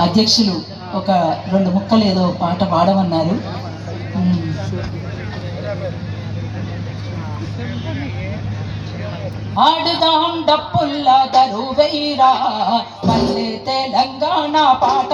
అధ్యక్షులు ఒక రెండు ముక్కలు ఏదో పాట పాడమన్నారు. ఆడుదాం డప్పుల్లా కరువైరా మళ్ళీ తెలంగాణ పాట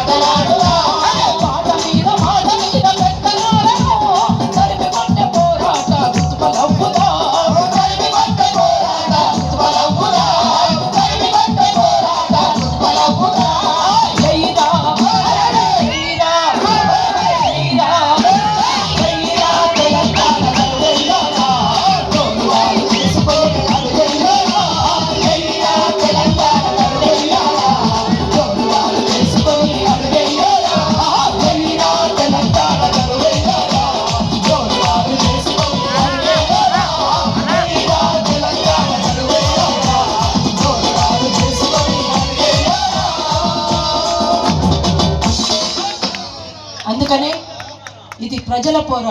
ఆటలాడు అందుకనే ఇది ప్రజల పోరాటం